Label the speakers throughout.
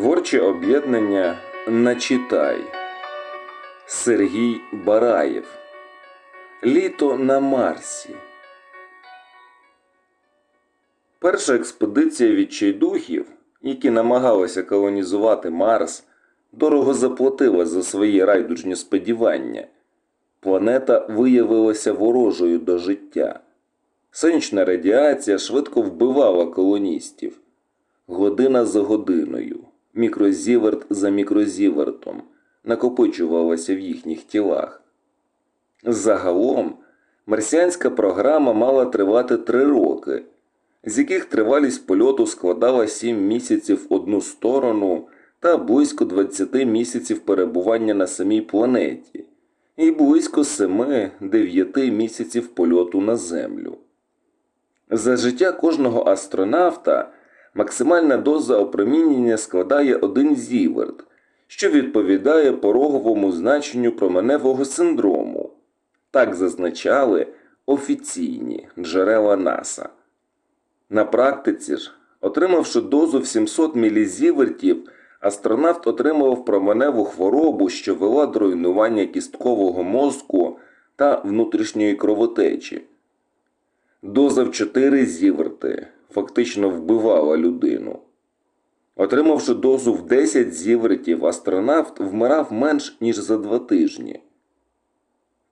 Speaker 1: Творче об'єднання Начитай Сергій Бараєв Літо на Марсі. Перша експедиція відчайдухів, які намагалися колонізувати Марс, дорого заплатила за свої райдужні сподівання. Планета виявилася ворожою до життя. Сонячна радіація швидко вбивала колоністів. Година за годиною, мікрозіверт за мікрозівертом накопичувалася в їхніх тілах. Загалом, марсіанська програма мала тривати три роки, з яких тривалість польоту складала 7 місяців в одну сторону та близько 20 місяців перебування на самій планеті, і близько 7-9 місяців польоту на Землю. За життя кожного астронавта максимальна доза опромінення складає 1 зіверт, що відповідає пороговому значенню променевого синдрому. Так зазначали офіційні джерела НАСА. На практиці ж, отримавши дозу в 700 мілізівертів, астронавт отримував променеву хворобу, що вела до руйнування кісткового мозку та внутрішньої кровотечі. Доза в 4 зіверти фактично вбивала людину. Отримавши дозу в 10 зівертів, астронавт вмирав менш ніж за два тижні.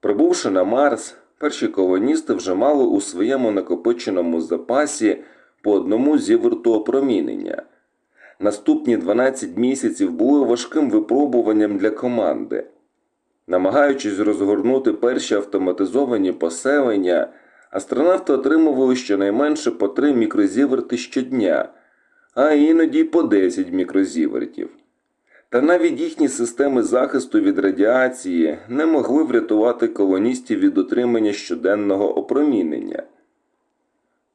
Speaker 1: Прибувши на Марс, перші колоністи вже мали у своєму накопиченому запасі по одному зіверту опромінення. Наступні 12 місяців були важким випробуванням для команди. Намагаючись розгорнути перші автоматизовані поселення, астронавти отримували щонайменше по 3 мікрозіверти щодня, а іноді по 10 мікрозівертів. Та навіть їхні системи захисту від радіації не могли врятувати колоністів від отримання щоденного опромінення.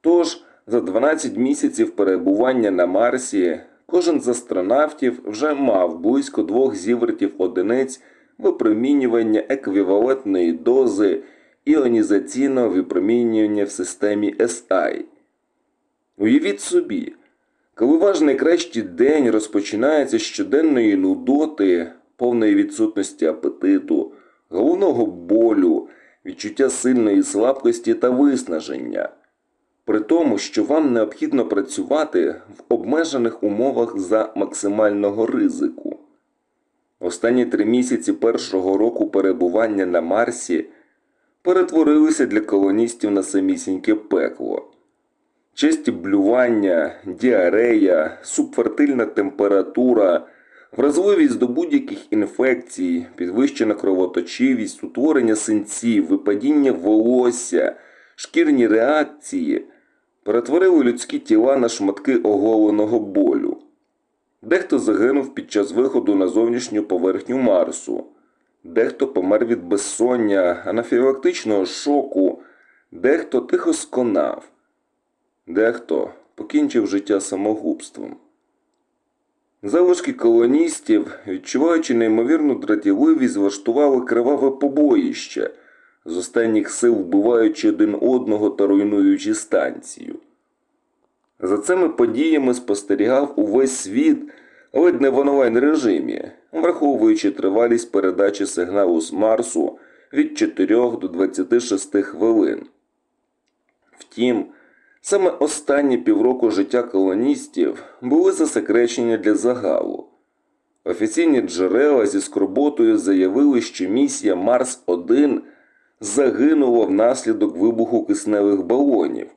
Speaker 1: Тож, за 12 місяців перебування на Марсі, кожен з астронавтів вже мав близько двох зівертів одиниць випромінювання еквівалентної дози іонізаційного випромінювання в системі SI. Уявіть собі, коли ваш найкращий день розпочинається з щоденної нудоти, повної відсутності апетиту, головного болю, відчуття сильної слабкості та виснаження, при тому, що вам необхідно працювати в обмежених умовах за максимального ризику. Останні три місяці першого року перебування на Марсі перетворилися для колоністів на самісіньке пекло. Часті блювання, діарея, субфертильна температура, вразливість до будь-яких інфекцій, підвищена кровоточивість, утворення синців, випадіння волосся, шкірні реакції перетворили людські тіла на шматки оголеного болю. Дехто загинув під час виходу на зовнішню поверхню Марсу, дехто помер від безсоння, анафілактичного шоку, дехто тихо сконав. Дехто покінчив життя самогубством. Залишки колоністів, відчуваючи неймовірну дратівливість, влаштували криваве побоїще, з останніх сил вбиваючи один одного та руйнуючи станцію. За цими подіями спостерігав увесь світ, ледь не в онлайн режимі, враховуючи тривалість передачі сигналу з Марсу від 4 до 26 хвилин. Втім, Саме останні півроку життя колоністів були засекречені для загалу. Офіційні джерела зі скорботою заявили, що місія Марс 1 загинула внаслідок вибуху кисневих балонів.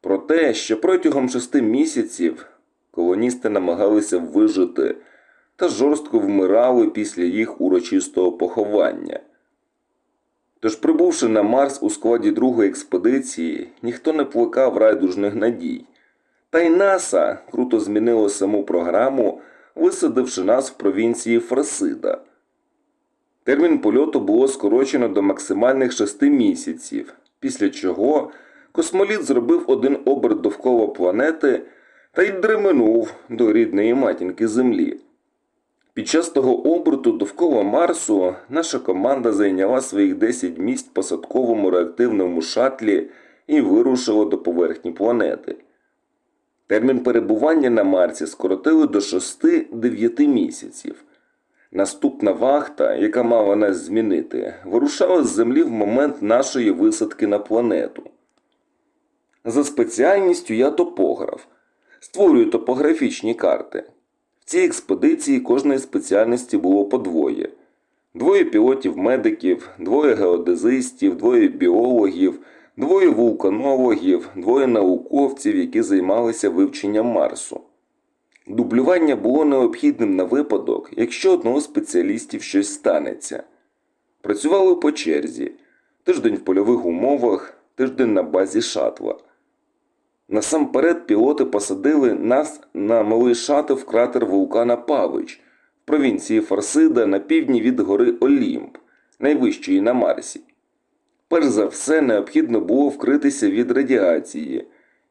Speaker 1: Про те, що протягом шести місяців колоністи намагалися вижити та жорстко вмирали після їх урочистого поховання. Тож, прибувши на Марс у складі другої експедиції, ніхто не плекав райдужних надій. Та й НАСА круто змінило саму програму, висадивши нас в провінції Фрасида. Термін польоту було скорочено до максимальних шести місяців, після чого космоліт зробив один оберт довкола планети та й дременув до рідної матінки Землі. Під час того оберту довкола Марсу наша команда зайняла своїх 10 місць в посадковому реактивному шатлі і вирушила до поверхні планети. Термін перебування на Марсі скоротили до 6-9 місяців. Наступна вахта, яка мала нас змінити, вирушала з Землі в момент нашої висадки на планету. За спеціальністю я топограф. Створюю топографічні карти. В цій експедиції кожної спеціальності було по двоє. Двоє пілотів-медиків, двоє геодезистів, двоє біологів, двоє вулканологів, двоє науковців, які займалися вивченням Марсу. Дублювання було необхідним на випадок, якщо одного спеціалістів щось станеться. Працювали по черзі тиждень в польових умовах, тиждень на базі шатла. Насамперед пілоти посадили нас на малий шатл в кратер вулкана Павич в провінції Фарсида на півдні від гори Олімп, найвищої на Марсі. Перш за все необхідно було вкритися від радіації,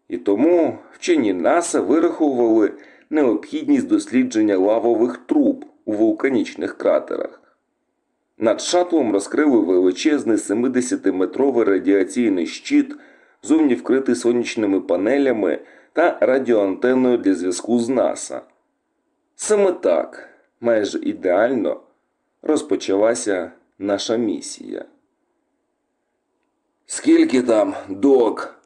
Speaker 1: і тому вчені НАСА вираховували необхідність дослідження лавових труб у вулканічних кратерах. Над шатлом розкрили величезний 70-метровий радіаційний щит, зовні вкритий сонячними панелями та радіоантенною для зв'язку з НАСА. Саме так, майже ідеально, розпочалася наша місія. Скільки там, док?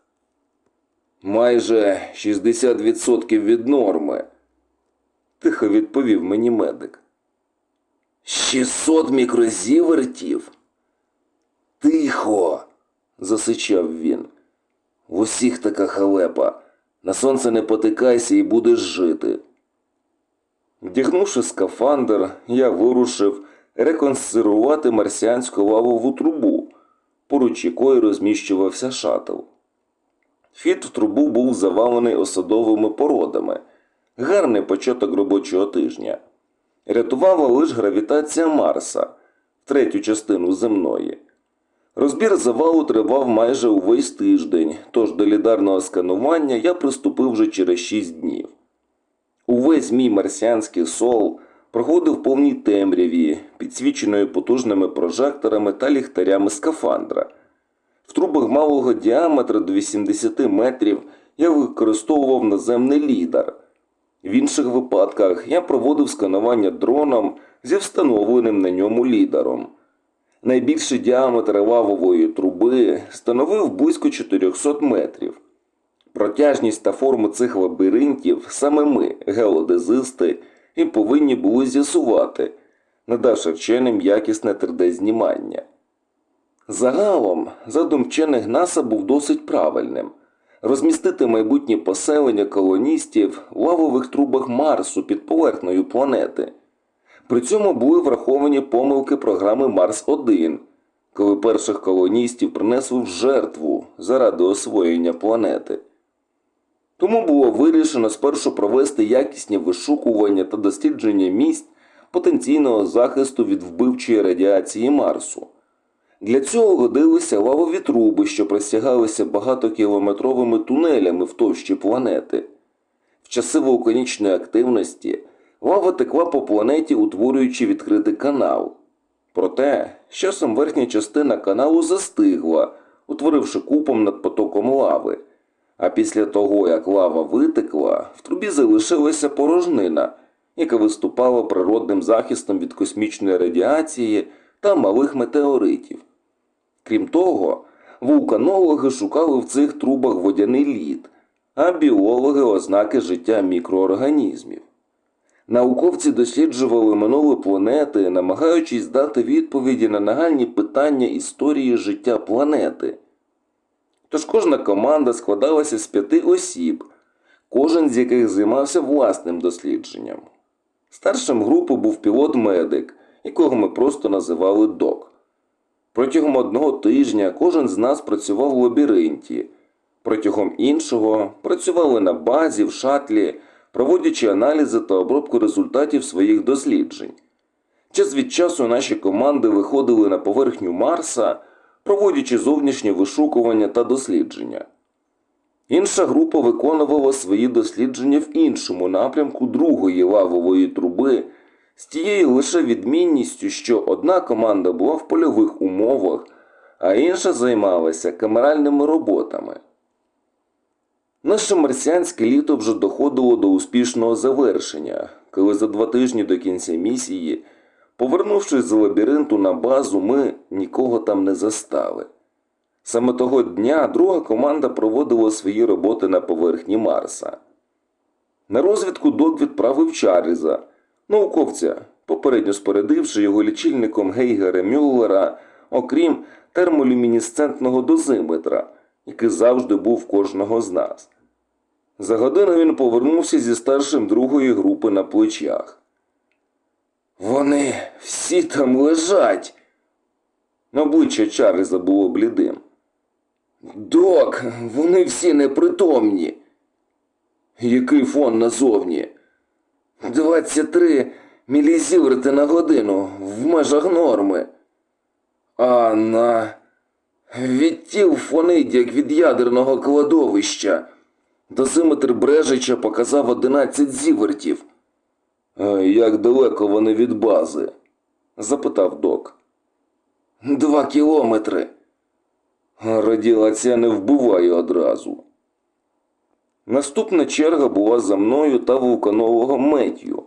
Speaker 1: Майже 60% від норми, тихо відповів мені медик. 600 мікрозівертів? Тихо, засичав він. В усіх така халепа. На сонце не потикайся і будеш жити. Вдягнувши скафандр, я вирушив реконсервувати марсіанську лавову трубу, поруч якої розміщувався шатл. Вхід в трубу був завалений осадовими породами. Гарний початок робочого тижня. Рятувала лише гравітація Марса третю частину земної. Розбір завалу тривав майже увесь тиждень, тож до лідарного сканування я приступив вже через 6 днів. Увесь мій марсіанський сол проходив в повній темряві, підсвіченою потужними прожекторами та ліхтарями скафандра. В трубах малого діаметра до 80 метрів я використовував наземний лідар. В інших випадках я проводив сканування дроном зі встановленим на ньому лідаром. Найбільший діаметр лавової труби становив близько 400 метрів. Протяжність та форму цих лабіринтів саме ми, геодезисти, і повинні були з'ясувати, надавши вченим якісне 3D-знімання. Загалом, задум вчених НАСА був досить правильним розмістити майбутнє поселення колоністів в лавових трубах Марсу під поверхнею планети. При цьому були враховані помилки програми Марс 1 коли перших колоністів принесли в жертву заради освоєння планети. Тому було вирішено спершу провести якісні вишукування та дослідження місць потенційного захисту від вбивчої радіації Марсу. Для цього годилися лавові труби, що простягалися багатокілометровими тунелями в товщі планети. В часи вулканічної активності лава текла по планеті, утворюючи відкритий канал. Проте, часом верхня частина каналу застигла, утворивши купом над потоком лави. А після того, як лава витекла, в трубі залишилася порожнина, яка виступала природним захистом від космічної радіації та малих метеоритів. Крім того, вулканологи шукали в цих трубах водяний лід, а біологи ознаки життя мікроорганізмів. Науковці досліджували минулі планети, намагаючись дати відповіді на нагальні питання історії життя планети. Тож кожна команда складалася з п'яти осіб, кожен з яких займався власним дослідженням. Старшим групи був пілот-медик, якого ми просто називали док. Протягом одного тижня кожен з нас працював в лабіринті, протягом іншого працювали на базі, в шатлі, проводячи аналізи та обробку результатів своїх досліджень. Час від часу наші команди виходили на поверхню Марса, проводячи зовнішнє вишукування та дослідження. Інша група виконувала свої дослідження в іншому напрямку другої лавової труби з тією лише відмінністю, що одна команда була в польових умовах, а інша займалася камеральними роботами. Наше марсіанське літо вже доходило до успішного завершення, коли за два тижні до кінця місії, повернувшись з лабіринту на базу, ми нікого там не застали. Саме того дня друга команда проводила свої роботи на поверхні Марса. На розвідку Док відправив Чарльза, науковця, попередньо спорядивши його лічильником Гейгера Мюллера, окрім термолюмінесцентного дозиметра, який завжди був кожного з нас. За годину він повернувся зі старшим другої групи на плечах. Вони всі там лежать. Обличчя Чарльза було блідим. Док, вони всі непритомні. Який фон назовні? 23 мілізіверти на годину в межах норми. А на відтіл фонить, як від ядерного кладовища. Дозиметр Брежича показав 11 зівертів. Як далеко вони від бази? запитав док. Два кілометри. Радіація не вбиває одразу. Наступна черга була за мною та вулканового Меттью.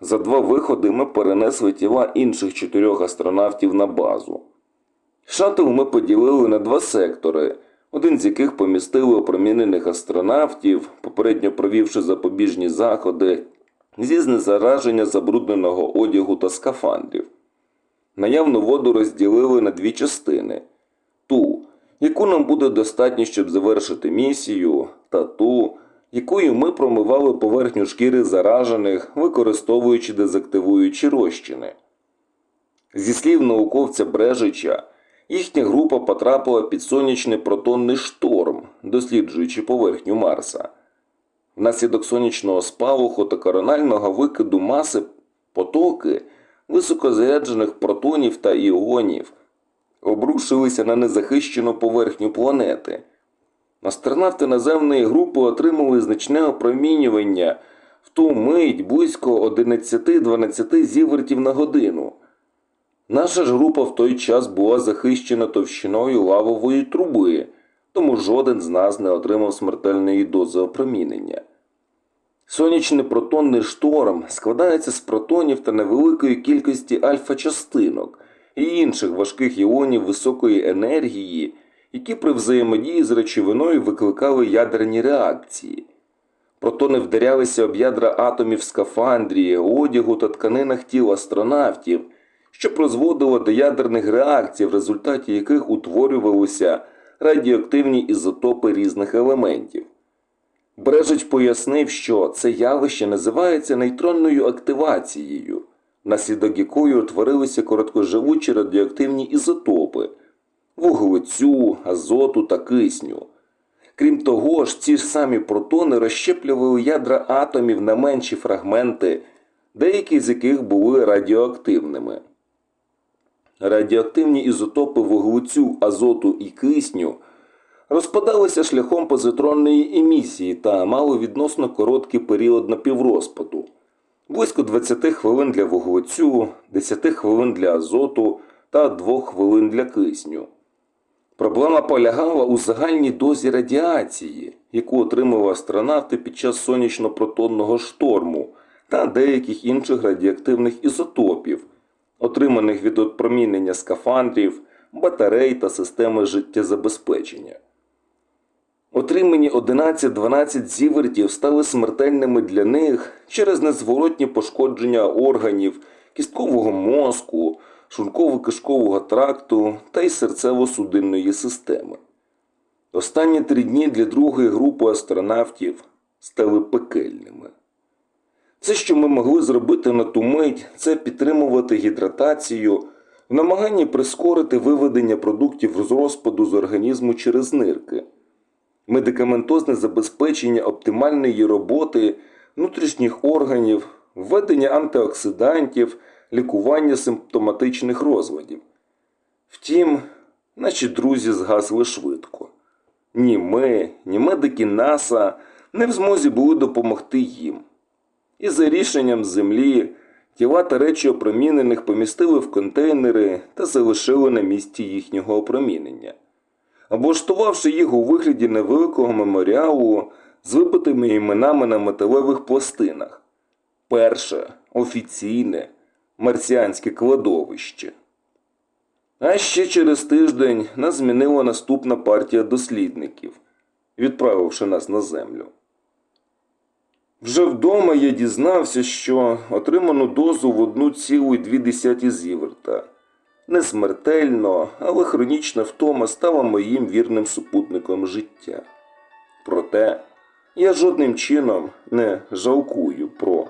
Speaker 1: За два виходи ми перенесли тіла інших чотирьох астронавтів на базу. Шаттл ми поділили на два сектори, один з яких помістили опромінених астронавтів, попередньо провівши запобіжні заходи зі знезараження забрудненого одягу та скафандрів. Наявну воду розділили на дві частини: ту, яку нам буде достатньо, щоб завершити місію, та ту, якою ми промивали поверхню шкіри заражених, використовуючи дезактивуючі розчини. Зі слів науковця Брежича, їхня група потрапила під сонячний протонний шторм, досліджуючи поверхню Марса. Внаслідок сонячного спалаху та коронального викиду маси потоки високозаряджених протонів та іонів обрушилися на незахищену поверхню планети. Астронавти наземної групи отримали значне опромінювання в ту мить близько 11-12 зівертів на годину. Наша ж група в той час була захищена товщиною лавової труби, тому жоден з нас не отримав смертельної дози опромінення. Сонячний протонний шторм складається з протонів та невеликої кількості альфа-частинок і інших важких іонів високої енергії, які при взаємодії з речовиною викликали ядерні реакції. Протони вдарялися об ядра атомів скафандрії, одягу та тканинах тіл астронавтів, що призводило до ядерних реакцій, в результаті яких утворювалися радіоактивні ізотопи різних елементів. Брежич пояснив, що це явище називається нейтронною активацією, внаслідок якої утворилися короткоживучі радіоактивні ізотопи вуглецю, азоту та кисню. Крім того ж, ці ж самі протони розщеплювали ядра атомів на менші фрагменти, деякі з яких були радіоактивними. Радіоактивні ізотопи вуглецю, азоту і кисню розпадалися шляхом позитронної емісії та мали відносно короткий період напіврозпаду. Близько 20 хвилин для вуглецю, 10 хвилин для азоту та 2 хвилин для кисню. Проблема полягала у загальній дозі радіації, яку отримали астронавти під час сонячно-протонного шторму та деяких інших радіоактивних ізотопів, отриманих від опромінення скафандрів, батарей та системи життєзабезпечення. Отримані 11-12 зівертів стали смертельними для них через незворотні пошкодження органів, кісткового мозку, шлунково-кишкового тракту та й серцево-судинної системи. Останні три дні для другої групи астронавтів стали пекельними. Все, що ми могли зробити на ту мить, це підтримувати гідратацію в намаганні прискорити виведення продуктів з розпаду з організму через нирки, медикаментозне забезпечення оптимальної роботи внутрішніх органів, введення антиоксидантів, лікування симптоматичних розладів. Втім, наші друзі згасли швидко. Ні ми, ні медики НАСА не в змозі були допомогти їм. І за рішенням землі тіла та речі опромінених помістили в контейнери та залишили на місці їхнього опромінення. Облаштувавши їх у вигляді невеликого меморіалу, з вибитими іменами на металевих пластинах. Перше офіційне марсіанське кладовище. А ще через тиждень нас змінила наступна партія дослідників, відправивши нас на землю. Вже вдома я дізнався, що отриману дозу в 1,2 зіверта. Не смертельно, але хронічна втома стала моїм вірним супутником життя. Проте я жодним чином не жалкую про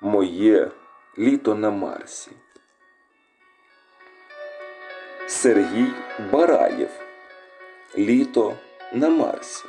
Speaker 1: моє літо на Марсі. Сергій Бараєв Літо на Марсі.